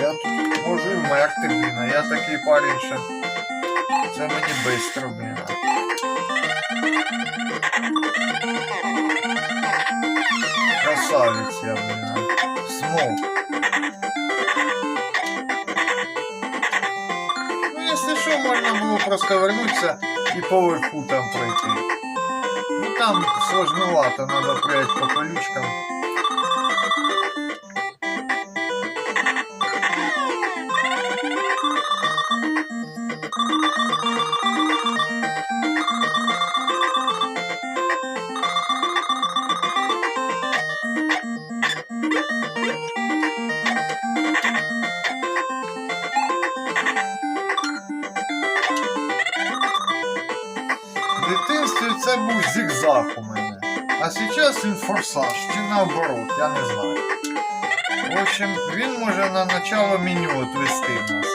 Я тут можу і вмерти, блін, а я такий парень, що це мені бистро, блін. Красавець я, блін. Смог. Ну, якщо що, можна було просто вернутися і поверху там пройти. Ну там сложновато, надо прыгать по колючкам. Дитинстві це був зігзаг у мене. А зараз він форсаж, чи наоборот, я не знаю. В общем, він може на начало меню отвести нас.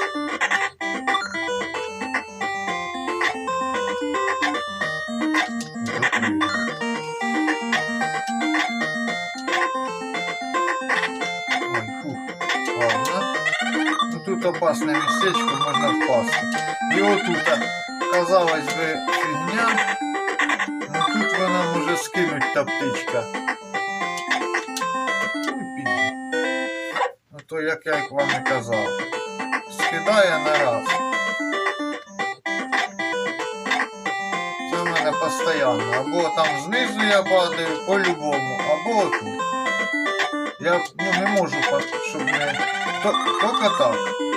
Ладно. Ну тут опасне містечко, можна впасти. І отут, казалось би, фігня. Ну тут вона може скинуть та птичка. Ну то як я вам і казав. Скидає на раз. Це в мене постійно. Або там знизу я падаю, по-любому, або тут. Я ну, не можу, щоб не. Тільки так.